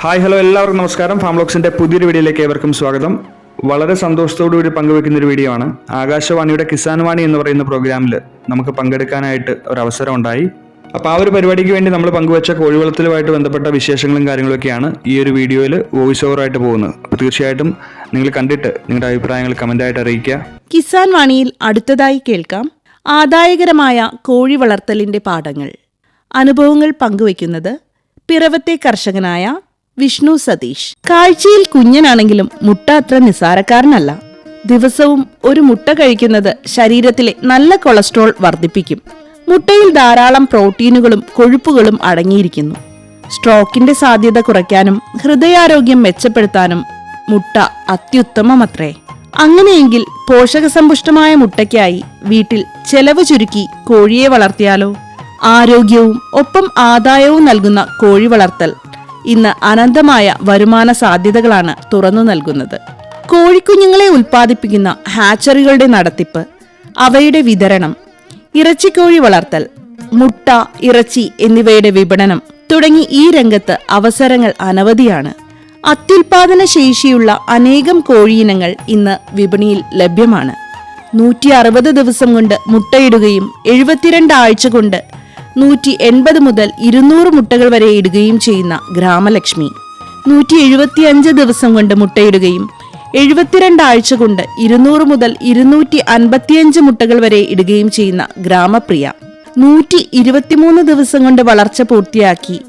Hi hello എല്ലാവർക്കും നമസ്കാരം. ഫാംലോക്സിന്റെ പുതിയൊരു വീഡിയോയിലേക്ക് ഏവർക്കും സ്വാഗതം. വളരെ സന്തോഷത്തോടുകൂടി പങ്കുവെക്കുന്ന ഒരു വീഡിയോ ആണ്. ആകാശവാണിയുടെ കിസാൻ വാണി എന്ന് പറയുന്ന പ്രോഗ്രാമിൽ നമുക്ക് പങ്കെടുക്കാനായിട്ട് ഒരു അവസരം ഉണ്ടായി. അപ്പോൾ ആ ഒരു പരിപാടിക്ക് വേണ്ടി നമ്മൾ പങ്കുവച്ച കോഴിവളത്തിലുമായിട്ട് ബന്ധപ്പെട്ട വിശേഷങ്ങളും കാര്യങ്ങളൊക്കെയാണ് ഈ ഒരു വീഡിയോയിൽ വോയിസ് ഓവറായിട്ട് പോകുന്നത്. അപ്പോൾ തീർച്ചയായിട്ടും നിങ്ങൾ കണ്ടിട്ട് നിങ്ങളുടെ അഭിപ്രായങ്ങൾ കമന്റായിട്ട് അറിയിക്കുക. കിസാൻ വാണിയിൽ അടുത്തതായി കേൾക്കാം. ആദായകരമായ കോഴി വളർത്തലിന്റെ പാഠങ്ങൾ. അനുഭവങ്ങൾ പങ്കുവയ്ക്കുന്നത് പിറവത്തെ കർഷകനായ വിഷ്ണു സതീഷ്. കാഴ്ചയിൽ കുഞ്ഞനാണെങ്കിലും മുട്ട അത്ര നിസാരക്കാരനല്ല. ദിവസവും ഒരു മുട്ട കഴിക്കുന്നത് ശരീരത്തിലെ നല്ല കൊളസ്ട്രോൾ വർദ്ധിപ്പിക്കും. മുട്ടയിൽ ധാരാളം പ്രോട്ടീനുകളും കൊഴുപ്പുകളും അടങ്ങിയിരിക്കുന്നു. സ്ട്രോക്കിന്റെ സാധ്യത കുറയ്ക്കാനും ഹൃദയാരോഗ്യം മെച്ചപ്പെടുത്താനും മുട്ട അത്യുത്തമമത്രേ. അങ്ങനെയെങ്കിൽ പോഷകസമ്പുഷ്ടമായ മുട്ടയ്ക്കായി വീട്ടിൽ ചെലവ് ചുരുക്കി കോഴിയെ വളർത്തിയാലോ? ആരോഗ്യവും ഒപ്പം ആദായവും നൽകുന്ന കോഴി വളർത്തൽ ഇന്ന് അനന്തമായ വരുമാന സാധ്യതകളാണ് തുറന്നു നൽകുന്നത്. കോഴിക്കുഞ്ഞുങ്ങളെ ഉൽപ്പാദിപ്പിക്കുന്ന ഹാച്ചറികളുടെ നടത്തിപ്പ് അവയുടെ വിതരണം ഇറച്ചിക്കോഴി വളർത്തൽ മുട്ട ഇറച്ചി എന്നിവയുടെ വിപണനം തുടങ്ങി ഈ രംഗത്ത് അവസരങ്ങൾ അനവധിയാണ്. അത്യുൽപാദന ശേഷിയുള്ള അനേകം കോഴിയിനങ്ങൾ ഇന്ന് വിപണിയിൽ ലഭ്യമാണ്. നൂറ്റി അറുപത് ദിവസം കൊണ്ട് മുട്ടയിടുകയും എഴുപത്തിരണ്ട് ആഴ്ച കൊണ്ട് നൂറ്റി എൺപത് മുതൽ ഇരുന്നൂറ് മുട്ടകൾ വരെ ഇടുകയും ചെയ്യുന്ന ഗ്രാമലക്ഷ്മി. നൂറ്റി എഴുപത്തിയഞ്ച് ദിവസം കൊണ്ട് മുട്ടയിടുകയും എഴുപത്തിരണ്ട് ആഴ്ച കൊണ്ട് ഇരുന്നൂറ് മുതൽ ഇരുന്നൂറ്റി അൻപത്തിയഞ്ച് മുട്ടകൾ വരെ ഇടുകയും ചെയ്യുന്ന ഗ്രാമപ്രിയ. നൂറ്റി ഇരുപത്തിമൂന്ന് ദിവസം കൊണ്ട് വളർച്ച പൂർത്തിയാക്കി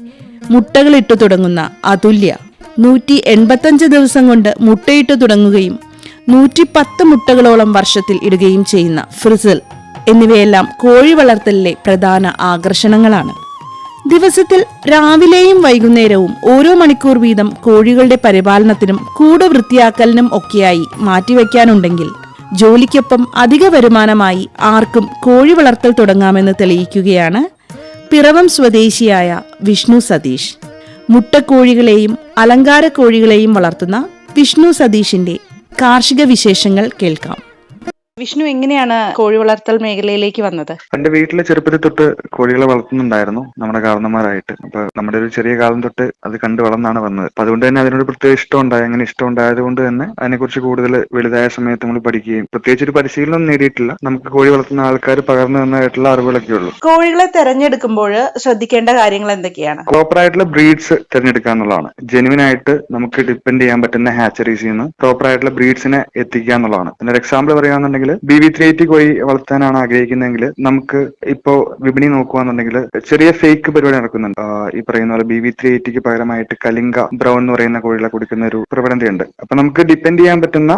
മുട്ടകൾ ഇട്ടു തുടങ്ങുന്ന അതുല്യ. നൂറ്റി എൺപത്തഞ്ച് ദിവസം കൊണ്ട് മുട്ടയിട്ടു തുടങ്ങുകയും നൂറ്റി പത്ത് മുട്ടകളോളം വർഷത്തിൽ ഇടുകയും ചെയ്യുന്ന ഫ്രിസിൽ. എന്നിവയെല്ലാം കോഴി വളർത്തലിലെ പ്രധാന ആകർഷണങ്ങളാണ്. ദിവസത്തിൽ രാവിലെയും വൈകുന്നേരവും ഓരോ മണിക്കൂർ വീതം കോഴികളുടെ പരിപാലനത്തിനും കൂട് വൃത്തിയാക്കലിനും ഒക്കെയായി മാറ്റിവെക്കാനുണ്ടെങ്കിൽ ജോലിക്കൊപ്പം അധിക വരുമാനമായി ആർക്കും കോഴി വളർത്തൽ തുടങ്ങാമെന്ന് തെളിയിക്കുകയാണ് പിറവം സ്വദേശിയായ വിഷ്ണു സതീഷ്. മുട്ടക്കോഴികളെയും അലങ്കാര കോഴികളെയും വളർത്തുന്ന വിഷ്ണു സതീഷിന്റെ കാർഷിക വിശേഷങ്ങൾ കേൾക്കാം. വിഷ്ണു എങ്ങനെയാണ് കോഴി വളർത്തൽ മേഖലയിലേക്ക് വന്നത്? എന്റെ വീട്ടിലെ ചെറുപ്പത്തിൽ തൊട്ട് കോഴികളെ വളർത്തുന്നുണ്ടായിരുന്നു നമ്മുടെ കാരണന്മാരായിട്ട് അപ്പൊ നമ്മുടെ ഒരു ചെറിയ കാലം തൊട്ട് അത് കണ്ടു വളർന്നാണ് വന്നത്. അപ്പൊ അതുകൊണ്ട് തന്നെ അതിനോട് പ്രത്യേക ഇഷ്ടം ഉണ്ടായി. അങ്ങനെ ഇഷ്ടം ഉണ്ടായത് കൊണ്ട് തന്നെ അതിനെക്കുറിച്ച് കൂടുതൽ വലുതായ സമയത്ത് നമ്മൾ പഠിക്കുകയും പ്രത്യേകിച്ച് ഒരു പരിശീലനം നേടിയിട്ടില്ല. നമുക്ക് കോഴി വളർത്തുന്ന ആൾക്കാർ പകർന്നു തന്നതായിട്ടുള്ള അറിവുകളൊക്കെ ഉള്ളൂ. കോഴികളെ തെരഞ്ഞെടുക്കുമ്പോൾ ശ്രദ്ധിക്കേണ്ട കാര്യങ്ങൾ എന്തൊക്കെയാണ്? പ്രോപ്പർ ആയിട്ടുള്ള ബ്രീഡ്സ് തിരഞ്ഞെടുക്കുക എന്നുള്ളതാണ്. ജെനുവിൻ ആയിട്ട് നമുക്ക് ഡിപ്പെൻഡ് ചെയ്യാൻ പറ്റുന്ന ഹാച്ചറീസിൽ നിന്ന് പ്രോപ്പർ ആയിട്ടുള്ള ബ്രീഡ്സിനെ എത്തിക്കുക എന്നുള്ളതാണ്. എക്സാമ്പിൾ പറയുകയാണെന്നുണ്ടെങ്കിൽ ബി വി ത്രീ എയ്റ്റി കോഴി വളർത്താനാണ് ആഗ്രഹിക്കുന്നതെങ്കിൽ നമുക്ക് ഇപ്പോ വിപണി നോക്കുകയാണെന്നുണ്ടെങ്കിൽ ചെറിയ ഫേക്ക് പരിപാടി നടക്കുന്നുണ്ട്. ഈ പറയുന്ന പോലെ ബി വി ത്രീ എയ്റ്റിക്ക് പകരമായിട്ട് കലിംഗ ബ്രൗൺ എന്ന് പറയുന്ന കോഴികളെ കൊടുക്കുന്ന ഒരു പ്രവണതയുണ്ട്. അപ്പൊ നമുക്ക് ഡിപ്പെൻഡ് ചെയ്യാൻ പറ്റുന്ന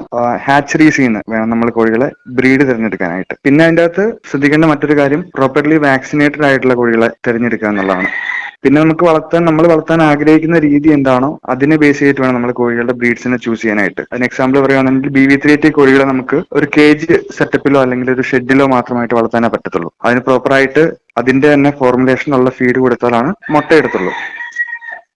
ഹാച്ചറീസിൽ നിന്ന് വേണം നമ്മൾ കോഴികളെ ബ്രീഡ് തിരഞ്ഞെടുക്കാനായിട്ട്. പിന്നെ അതിന്റെ അകത്ത് ശ്രദ്ധിക്കേണ്ട മറ്റൊരു കാര്യം പ്രോപ്പർലി വാക്സിനേറ്റഡ് ആയിട്ടുള്ള കോഴികളെ തിരഞ്ഞെടുക്കുക എന്നുള്ളതാണ്. പിന്നെ നമുക്ക് വളർത്താൻ നമ്മൾ വളർത്താൻ ആഗ്രഹിക്കുന്ന രീതി എന്താണോ അതിനെ ബേസ് ചെയ്തിട്ട് വേണം നമ്മൾ കോഴികളുടെ ബ്രീഡ്സിനെ ചൂസ് ചെയ്യാനായിട്ട്. അതിന് എക്സാമ്പിൾ പറയുകയാണെങ്കിൽ ബി വി ത്രീ ടി കോഴികളെ നമുക്ക് ഒരു കേജ് സെറ്റപ്പിലോ അല്ലെങ്കിൽ ഒരു ഷെഡിലോ മാത്രമായിട്ട് വളർത്താനേ പറ്റത്തുള്ളൂ. അതിന് പ്രോപ്പറായിട്ട് അതിന്റെ തന്നെ ഫോർമുലേഷൻ ഉള്ള ഫീഡ് കൊടുത്താലാണ് മുട്ടയെടുത്തുള്ളൂ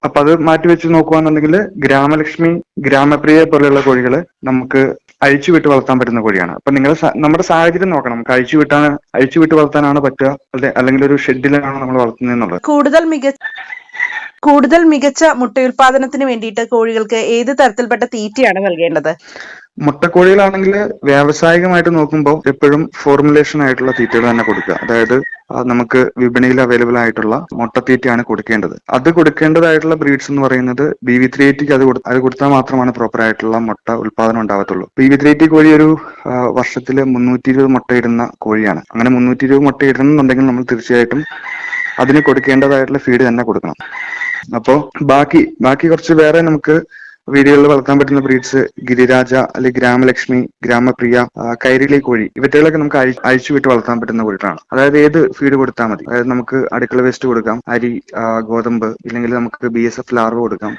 അപ്പൊ അത് മാറ്റി വെച്ച് നോക്കുകയാണെന്നുണ്ടെങ്കിൽ ഗ്രാമലക്ഷ്മി ഗ്രാമപ്രിയ പോലെയുള്ള കോഴികൾ നമുക്ക് അഴിച്ചു വിട്ട് വളർത്താൻ പറ്റുന്ന കോഴിയാണ്. അപ്പൊ നിങ്ങൾ നമ്മുടെ സാഹചര്യം നോക്കണം. അഴിച്ചു വിട്ടാണ് അഴിച്ചു വിട്ട് വളർത്താനാണ് പറ്റുക? അല്ലെ അല്ലെങ്കിൽ ഒരു ഷെഡിലാണ് നമ്മൾ വളർത്തുന്നത് എന്നുള്ളത് കൂടുതൽ മികച്ച കൂടുതൽ മികച്ച മുട്ടയുൽപാദനത്തിന് വേണ്ടിയിട്ട് കോഴികൾക്ക് ഏത് തരത്തിൽപ്പെട്ട തീറ്റയാണ് നൽകേണ്ടത്? മുട്ടക്കോഴികളാണെങ്കിൽ വ്യാവസായികമായിട്ട് നോക്കുമ്പോൾ എപ്പോഴും ഫോർമുലേഷൻ ആയിട്ടുള്ള തീറ്റകൾ തന്നെ കൊടുക്കുക. അതായത് നമുക്ക് വിപണിയിൽ അവൈലബിൾ ആയിട്ടുള്ള മുട്ടത്തീറ്റയാണ് കൊടുക്കേണ്ടത്. അത് കൊടുക്കേണ്ടതായിട്ടുള്ള ബ്രീഡ്സ് എന്ന് പറയുന്നത് ബി വി ത്രീ എയ്റ്റിക്ക് അത് അത് കൊടുത്താൽ മാത്രമാണ് പ്രോപ്പർ ആയിട്ടുള്ള മുട്ട ഉൽപാദനം ഉണ്ടാവത്തുള്ളൂ. ബി വി ത്രീ എയ്റ്റി കോഴി ഒരു വർഷത്തിൽ മുന്നൂറ്റി ഇരുപത് മുട്ട ഇടുന്ന കോഴിയാണ്. അങ്ങനെ മുന്നൂറ്റി ഇരുപത് മുട്ട ഇടുന്നുണ്ടെങ്കിൽ നമ്മൾ തീർച്ചയായിട്ടും അതിന് കൊടുക്കേണ്ടതായിട്ടുള്ള ഫീഡ് തന്നെ കൊടുക്കണം. അപ്പോ ബാക്കി ബാക്കി കുറച്ച് വേറെ നമുക്ക് വീടുകളിൽ വളർത്താൻ പറ്റുന്ന ബ്രീഡ്സ് ഗിരിരാജ അല്ലെങ്കിൽ ഗ്രാമലക്ഷ്മി ഗ്രാമപ്രിയ കൈരളി കോഴി ഇവറ്റകളൊക്കെ നമുക്ക് അഴി- അഴിച്ചു വിട്ട് വളർത്താൻ പറ്റുന്ന കോഴികളാണ്. അതായത് ഏത് ഫീഡ് കൊടുത്താൽ മതി. അതായത് നമുക്ക് അടുക്കള വേസ്റ്റ് കൊടുക്കാം അരി ഗോതമ്പ് ഇല്ലെങ്കിൽ നമുക്ക് ബി എസ് എഫ് ലാർവ് കൊടുക്കാം.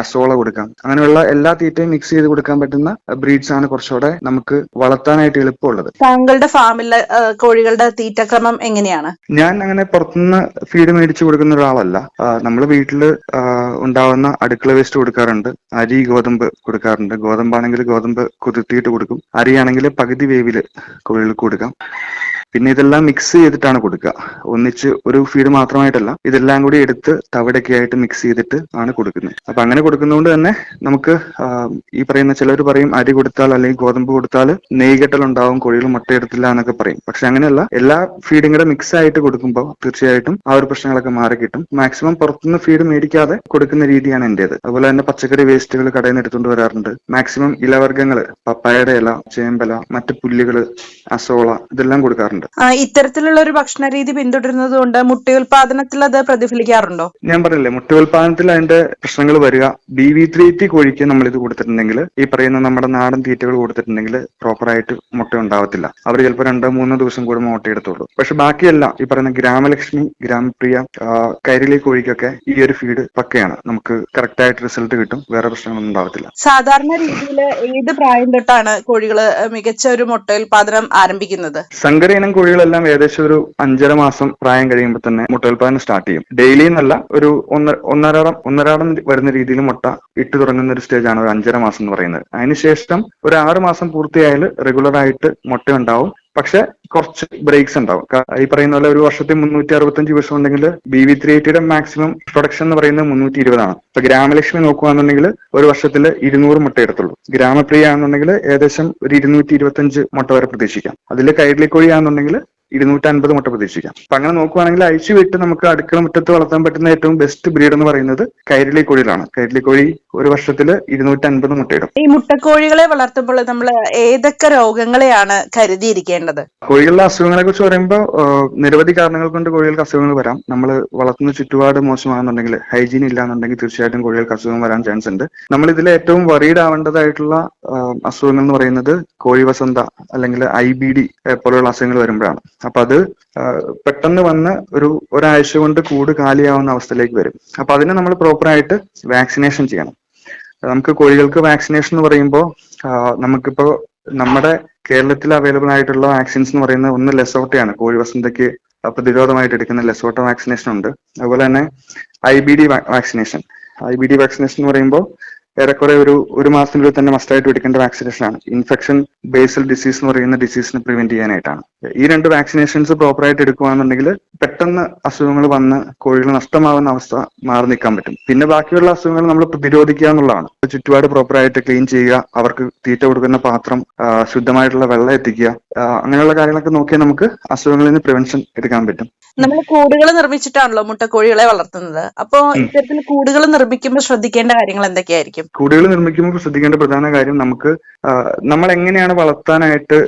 അസോള കൊടുക്കാം. അങ്ങനെയുള്ള എല്ലാ തീറ്റയും മിക്സ് ചെയ്ത് കൊടുക്കാൻ പറ്റുന്ന ബ്രീഡ്സ് ആണ് കുറച്ചുകൂടെ നമുക്ക് വളർത്താനായിട്ട് എളുപ്പമുള്ളത്. താങ്കളുടെ ഫാമിലെ കോഴികളുടെ തീറ്റക്രമം എങ്ങനെയാണ്? ഞാൻ അങ്ങനെ പുറത്തുനിന്ന് ഫീഡ് മേടിച്ചു കൊടുക്കുന്ന ഒരാളല്ല. നമ്മൾ വീട്ടിൽ ഉണ്ടാവുന്ന അടുക്കള വേസ്റ്റ് കൊടുക്കാറുണ്ട്. അരി ഗോതമ്പ് കൊടുക്കാറുണ്ട്. ഗോതമ്പാണെങ്കിൽ ഗോതമ്പ് കുതിർത്തിയിട്ട് കൊടുക്കും. അരിയാണെങ്കിൽ പകുതി വേവിൽ കോഴികൾക്ക് കൊടുക്കാം. പിന്നെ ഇതെല്ലാം മിക്സ് ചെയ്തിട്ടാണ് കൊടുക്കുക. ഒന്നിച്ച് ഒരു ഫീഡ് മാത്രമായിട്ടല്ല ഇതെല്ലാം കൂടി എടുത്ത് തവിടൊക്കെ ആയിട്ട് മിക്സ് ചെയ്തിട്ട് ആണ് കൊടുക്കുന്നത്. അപ്പൊ അങ്ങനെ കൊടുക്കുന്നതുകൊണ്ട് തന്നെ നമുക്ക് ഈ പറയുന്ന ചിലർ പറയും അരി കൊടുത്താൽ അല്ലെങ്കിൽ ഗോതമ്പ് കൊടുത്താൽ നെയ്കെട്ടൽ ഉണ്ടാവും കോഴികൾ മുട്ടയെടുത്തില്ല എന്നൊക്കെ പറയും. പക്ഷെ അങ്ങനെയല്ല എല്ലാ ഫീഡും കൂടെ മിക്സ് ആയിട്ട് കൊടുക്കുമ്പോൾ തീർച്ചയായിട്ടും ആ ഒരു പ്രശ്നങ്ങളൊക്കെ മാറി കിട്ടും. മാക്സിമം പുറത്തുനിന്ന് ഫീഡ് മേടിക്കാതെ കൊടുക്കുന്ന രീതിയാണ് എന്റേത് അതുപോലെ തന്നെ പച്ചക്കറി വേസ്റ്റുകൾ കടയിൽ നിന്ന് എടുത്തുകൊണ്ട് വരാറുണ്ട്. മാക്സിമം ഇലവർഗങ്ങൾ പപ്പായയുടെ ഇല ചേമ്പല മറ്റ് പുല്ലുകൾ അസോള ഇതെല്ലാം കൊടുക്കാറുണ്ട്. ആ, ഇത്തരത്തിലുള്ള ഒരു ഭക്ഷണ രീതി പിന്തുടരുന്നത് കൊണ്ട് മുട്ടയുൽപാദനത്തിൽ അത് പ്രതിഫലിക്കാറുണ്ടോ? ഞാൻ പറഞ്ഞില്ലേ മുട്ട ഉൽപാദനത്തിൽ അതിന്റെ പ്രശ്നങ്ങൾ വരിക. ബി വി ത്രീ ടി കോഴിക്ക് നമ്മൾ ഇത് കൊടുത്തിട്ടുണ്ടെങ്കിൽ ഈ പറയുന്ന നമ്മുടെ നാടൻ തീറ്റകൾ കൊടുത്തിട്ടുണ്ടെങ്കിൽ പ്രോപ്പർ ആയിട്ട് മുട്ട ഉണ്ടാവത്തില്ല. അവർ ചിലപ്പോൾ രണ്ടോ മൂന്നോ ദിവസം കൂടെ മുട്ട എടുത്തോളൂ. പക്ഷെ ബാക്കിയെല്ലാം ഈ പറയുന്ന ഗ്രാമലക്ഷ്മി ഗ്രാമപ്രിയ കൈരളി കോഴിക്കൊക്കെ ഈ ഒരു ഫീഡ് പക്കയാണ്. നമുക്ക് കറക്റ്റ് ആയിട്ട് റിസൾട്ട് കിട്ടും. വേറെ പ്രശ്നങ്ങളൊന്നും ഉണ്ടാവത്തില്ല. സാധാരണ രീതിയിൽ ഏത് പ്രായം തൊട്ടാണ് കോഴികൾ മികച്ച ഒരു മുട്ട ഉൽപാദനം ആരംഭിക്കുന്നത്? സങ്കര ഇനം കോഴികളെല്ലാം ഏകദേശം ഒരു അഞ്ചര മാസം പ്രായം കഴിയുമ്പോൾ തന്നെ മുട്ടയുൽപാദനം സ്റ്റാർട്ട് ചെയ്യും. ഡെയിലി എന്നല്ല ഒരു ഒന്നര ഒന്നരാടം ഒന്നരാടം വരുന്ന രീതിയിൽ മുട്ട ഇട്ട് തുടങ്ങുന്ന ഒരു സ്റ്റേജ് ആണ് ഒരു അഞ്ചര മാസം എന്ന് പറയുന്നത്. അതിനുശേഷം ഒരു ആറ് മാസം പൂർത്തിയായാൽ റെഗുലർ ആയിട്ട് മുട്ട ഉണ്ടാവും പക്ഷെ കുറച്ച് ബ്രേക്സ് ഉണ്ടാവും. ഈ പറയുന്ന പോലെ ഒരു വർഷത്തിൽ മുന്നൂറ്റി അറുപത്തഞ്ച് ദിവസം ഉണ്ടെങ്കിൽ ബി വി ത്രീ എയ്റ്റിയുടെ മാക്സിമം പ്രൊഡക്ഷൻ എന്ന് പറയുന്നത് മുന്നൂറ്റി ഇരുപതാണ് ഇപ്പൊ ഗ്രാമലക്ഷ്മി നോക്കുകയാണെന്നുണ്ടെങ്കിൽ ഒരു വർഷത്തിൽ ഇരുന്നൂറ് മുട്ട എടുത്തുള്ളൂ. ഗ്രാമപ്രിയ ആണെന്നുണ്ടെങ്കിൽ ഏകദേശം ഒരു ഇരുന്നൂറ്റി ഇരുപത്തഞ്ച് മുട്ട വരെ പ്രതീക്ഷിക്കാം. അതിൽ കൈരളിക്കോഴി ആണെന്നുണ്ടെങ്കിൽ ഇരുന്നൂറ്റി അൻപത് മുട്ട പ്രതീക്ഷിക്കാം. അപ്പൊ അങ്ങനെ നോക്കുവാണെങ്കിൽ അഴിച്ചു വിട്ട് നമുക്ക് അടുക്കള മുറ്റത്ത് വളർത്താൻ പറ്റുന്ന ഏറ്റവും ബെസ്റ്റ് ബ്രീഡ് എന്ന് പറയുന്നത് കൈരളി കോഴികളാണ് കൈരളി കോഴി ഒരു വർഷത്തിൽ ഇരുന്നൂറ്റി അൻപത് മുട്ടയിടും. ഈ മുട്ടക്കോഴികളെ വളർത്തുമ്പോൾ നമ്മൾ ഏതൊക്കെ രോഗങ്ങളെയാണ് കരുതിയിരിക്കേണ്ടത്? കോഴികളുടെ അസുഖങ്ങളെ കുറിച്ച് പറയുമ്പോൾ നിരവധി കാരണങ്ങൾ കൊണ്ട് കോഴികൾക്ക് അസുഖങ്ങൾ വരാം. നമ്മൾ വളർത്തുന്ന ചുറ്റുപാട് മോശമാണെന്നുണ്ടെങ്കിൽ ഹൈജീൻ ഇല്ലാന്നുണ്ടെങ്കിൽ തീർച്ചയായിട്ടും കോഴികൾക്ക് അസുഖം വരാൻ ചാൻസ് ഉണ്ട്. നമ്മൾ ഇതിൽ ഏറ്റവും വറീഡ് ആവേണ്ടതായിട്ടുള്ള അസുഖങ്ങൾ എന്ന് പറയുന്നത് കോഴി വസന്ത അല്ലെങ്കിൽ ഐ ബി ഡി പോലെയുള്ള അസുഖങ്ങൾ വരുമ്പോഴാണ്. അപ്പൊ അത് പെട്ടെന്ന് വന്ന് ഒരു ഒരാഴ്ച കൊണ്ട് കൂട് കാലിയാവുന്ന അവസ്ഥയിലേക്ക് വരും. അപ്പൊ അതിന് നമ്മൾ പ്രോപ്പറായിട്ട് വാക്സിനേഷൻ ചെയ്യണം. നമുക്ക് കോഴികൾക്ക് വാക്സിനേഷൻ എന്ന് പറയുമ്പോൾ നമുക്കിപ്പോ നമ്മുടെ കേരളത്തിൽ അവൈലബിൾ ആയിട്ടുള്ള വാക്സിൻസ് എന്ന് പറയുന്നത് ഒന്ന് ലെസോട്ടയാണ്. കോഴി വസന്തയ്ക്ക് പ്രതിരോധമായിട്ട് എടുക്കുന്ന ലെസോട്ട വാക്സിനേഷൻ ഉണ്ട്. അതുപോലെ തന്നെ I B D vaccination I B D vaccination എന്ന് പറയുമ്പോൾ ഏറെക്കുറെ ഒരു ഒരു മാസത്തിനുള്ളിൽ തന്നെ മസ്റ്റായിട്ട് എടുക്കേണ്ട വാക്സിനേഷൻ ആണ്. ഇൻഫെക്ഷൻ ബേസൽ ഡിസീസ് എന്ന് പറയുന്ന ഡിസീസിനെ പ്രിവെന്റ് ചെയ്യാനായിട്ടാണ്. ഈ രണ്ട് വാക്സിനേഷൻസ് പ്രോപ്പറായിട്ട് എടുക്കുകയാണെന്നുണ്ടെങ്കിൽ പെട്ടെന്ന് അസുഖങ്ങൾ വന്ന് കോഴികൾ നഷ്ടമാവുന്ന അവസ്ഥ മാറി നിൽക്കാൻ പറ്റും. പിന്നെ ബാക്കിയുള്ള അസുഖങ്ങൾ നമ്മൾ പ്രതിരോധിക്കുക എന്നുള്ളതാണ്. ചുറ്റുപാട് പ്രോപ്പറായിട്ട് ക്ലീൻ ചെയ്യുക അവർക്ക് തീറ്റ കൊടുക്കുന്ന പാത്രം ശുദ്ധമായിട്ടുള്ള വെള്ളം എത്തിക്കുക അങ്ങനെയുള്ള കാര്യങ്ങളൊക്കെ നോക്കിയാൽ നമുക്ക് അസുഖങ്ങളിൽ നിന്ന് പ്രിവെൻഷൻ എടുക്കാൻ പറ്റും. നമ്മൾ കൂടുകൾ നിർമ്മിച്ചിട്ടാണല്ലോ മുട്ടക്കോഴികളെ വളർത്തുന്നത്. അപ്പോ ഇത്തരത്തിൽ കൂടുകൾ നിർമ്മിക്കുമ്പോൾ ശ്രദ്ധിക്കേണ്ട കാര്യങ്ങൾ എന്തൊക്കെയായിരിക്കും? കൂടുകൾ നിർമ്മിക്കുമ്പോൾ ശ്രദ്ധിക്കേണ്ട പ്രധാന കാര്യം നമുക്ക് നമ്മൾ എങ്ങനെയാണ് വളർത്താനായിട്ട്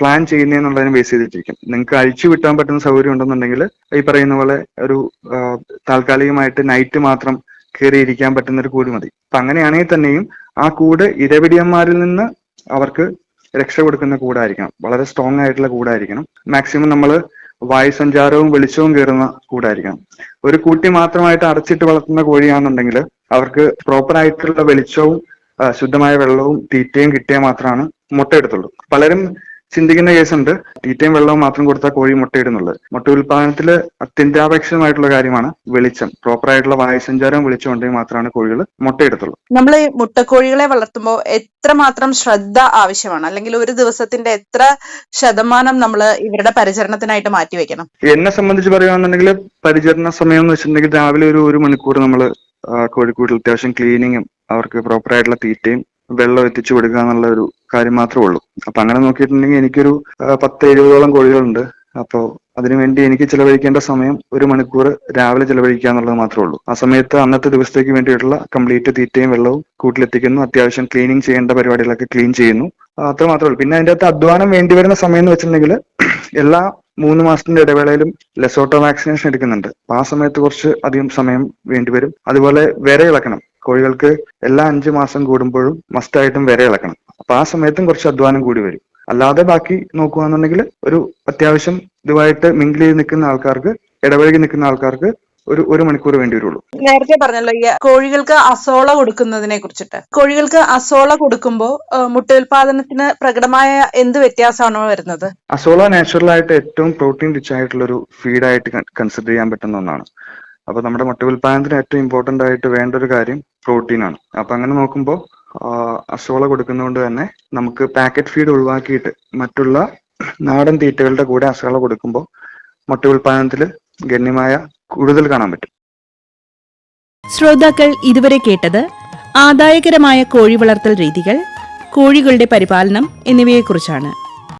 പ്ലാൻ ചെയ്യുന്നതെന്നുള്ളതിനെ ബേസ് ചെയ്തിട്ടിരിക്കും. നിങ്ങൾക്ക് അഴിച്ചു വിട്ടാൻ പറ്റുന്ന സൗകര്യം ഉണ്ടെന്നുണ്ടെങ്കിൽ ഈ പറയുന്ന പോലെ ഒരു താൽക്കാലികമായിട്ട് നൈറ്റ് മാത്രം കയറി ഇരിക്കാൻ പറ്റുന്ന ഒരു കൂട് മതി. അപ്പൊ അങ്ങനെയാണെങ്കിൽ തന്നെയും ആ കൂട് ഇരപിടിയന്മാരിൽ നിന്ന് അവർക്ക് രക്ഷ കൊടുക്കുന്ന കൂടായിരിക്കണം. വളരെ സ്ട്രോങ് ആയിട്ടുള്ള കൂടായിരിക്കണം. മാക്സിമം നമ്മൾ വായുസഞ്ചാരവും വെളിച്ചവും കയറുന്ന കൂടായിരിക്കണം. ഒരു കൂട്ടി മാത്രമായിട്ട് അടച്ചിട്ട് വളർത്തുന്ന കോഴിയാണെന്നുണ്ടെങ്കിൽ അവർക്ക് പ്രോപ്പർ ആയിട്ടുള്ള വെളിച്ചവും ശുദ്ധമായ വെള്ളവും തീറ്റയും കിട്ടിയാൽ മാത്രമാണ് മുട്ടയെടുത്തുള്ളൂ പലരും ചിന്തിക്കുന്ന കേസുണ്ട്. തീറ്റയും വെള്ളവും മാത്രം കൊടുത്താൽ കോഴി മുട്ടയിടുന്നുള്ളത് മുട്ട ഉൽപാദനത്തിൽ അത്യന്താപേക്ഷിതമായിട്ടുള്ള കാര്യമാണ് വെളിച്ചം. പ്രോപ്പർ ആയിട്ടുള്ള വായുസഞ്ചാരവും വെളിച്ചം ഉണ്ടെങ്കിൽ മാത്രമാണ് കോഴികൾ മുട്ടയിടത്തുള്ളൂ നമ്മൾ ഈ മുട്ടക്കോഴികളെ വളർത്തുമ്പോൾ എത്രമാത്രം ശ്രദ്ധ ആവശ്യമാണ്? അല്ലെങ്കിൽ ഒരു ദിവസത്തിന്റെ എത്ര ശതമാനം നമ്മൾ ഇവരുടെ പരിചരണത്തിനായിട്ട് മാറ്റി വെക്കണം? എന്നെ സംബന്ധിച്ച് പറയുകയാണെന്നുണ്ടെങ്കിൽ പരിചരണ സമയം എന്ന് വെച്ചിട്ടുണ്ടെങ്കിൽ രാവിലെ ഒരു ഒരു മണിക്കൂർ നമ്മൾ കോഴിക്കൂട്ടിൽ അത്യാവശ്യം ക്ലീനിങ്ങും അവർക്ക് പ്രോപ്പർ ആയിട്ടുള്ള തീറ്റയും വെള്ളം എത്തിച്ചു കൊടുക്കുക എന്നുള്ള ഒരു കാര്യം മാത്രമേ ഉള്ളൂ. അപ്പൊ അങ്ങനെ നോക്കിയിട്ടുണ്ടെങ്കിൽ എനിക്കൊരു പത്ത് എഴുപതോളം കോഴികളുണ്ട്. അപ്പോൾ അതിനുവേണ്ടി എനിക്ക് ചിലവഴിക്കേണ്ട സമയം ഒരു മണിക്കൂർ രാവിലെ ചിലവഴിക്കുക എന്നുള്ളത് മാത്രമേ ഉള്ളൂ. ആ സമയത്ത് അന്നത്തെ ദിവസത്തേക്ക് വേണ്ടിയിട്ടുള്ള കംപ്ലീറ്റ് തീറ്റയും വെള്ളവും കൂട്ടിലെത്തിക്കുന്നു. അത്യാവശ്യം ക്ലീനിങ് ചെയ്യേണ്ട പരിപാടികളൊക്കെ ക്ലീൻ ചെയ്യുന്നു. അത്ര മാത്രമേ ഉള്ളൂ. പിന്നെ അതിന്റെ അകത്ത് അധ്വാനം വേണ്ടി വരുന്ന സമയം എന്ന് വെച്ചിട്ടുണ്ടെങ്കിൽ എല്ലാ മൂന്ന് മാസത്തിന്റെ ഇടവേളയിലും ലെസോട്ടോ വാക്സിനേഷൻ എടുക്കുന്നുണ്ട്. അപ്പൊ ആ സമയത്ത് കുറച്ച് അധികം സമയം വേണ്ടിവരും അതുപോലെ വിര ഇളക്കണം കോഴികൾക്ക് എല്ലാ അഞ്ചു മാസം കൂടുമ്പോഴും മസ്റ്റായിട്ടും വിര ഇളക്കണം. അപ്പൊ ആ സമയത്തും കുറച്ച് അധ്വാനം കൂടി വരും. അല്ലാതെ ബാക്കി നോക്കുകയാണെന്നുണ്ടെങ്കിൽ ഒരു അത്യാവശ്യം ഇതുമായിട്ട് മിങ്കിൾ ചെയ്ത് നിൽക്കുന്ന ആൾക്കാർക്ക് ഇടപഴകി നിൽക്കുന്ന ആൾക്കാർക്ക് ഒരു ഒരു മണിക്കൂർ വേണ്ടി വരുള്ളൂ. നേരത്തെ പറഞ്ഞല്ലോ ഈ കോഴികൾക്ക് അസോള കൊടുക്കുന്നതിനെ കുറിച്ചിട്ട്. കോഴികൾക്ക് അസോള കൊടുക്കുമ്പോൾ മുട്ട ഉൽപാദനത്തിന് പ്രകടമായ എന്ത് വ്യത്യാസമാണോ വരുന്നത്? അസോള നാച്ചുറൽ ആയിട്ട് ഏറ്റവും പ്രോട്ടീൻ റിച്ച് ആയിട്ടുള്ള ഒരു ഫീഡായിട്ട് കൺസിഡർ ചെയ്യാൻ പറ്റുന്ന ഒന്നാണ്. അപ്പൊ നമ്മുടെ മുട്ട ഉൽപാദനത്തിന് ഏറ്റവും ഇമ്പോർട്ടന്റ് ആയിട്ട് വേണ്ട ഒരു കാര്യം പ്രോട്ടീൻ ആണ് അപ്പൊ അങ്ങനെ നോക്കുമ്പോൾ അസോള കൊടുക്കുന്നതുകൊണ്ട് തന്നെ നമുക്ക് പാക്കറ്റ് ഫീഡ് ഒഴിവാക്കിയിട്ട് മറ്റുള്ള നാടൻ തീറ്റകളുടെ കൂടെ അസോള കൊടുക്കുമ്പോൾ മുട്ട ഉൽപാദനത്തിൽ ഗണ്യമായ കൂടുതൽ കാണാൻ പറ്റും. ശ്രോതാക്കൾ ഇതുവരെ കേട്ടത് ആദായകരമായ കോഴി വളർത്തൽ രീതികൾ കോഴികളുടെ പരിപാലനം എന്നിവയെക്കുറിച്ചാണ്.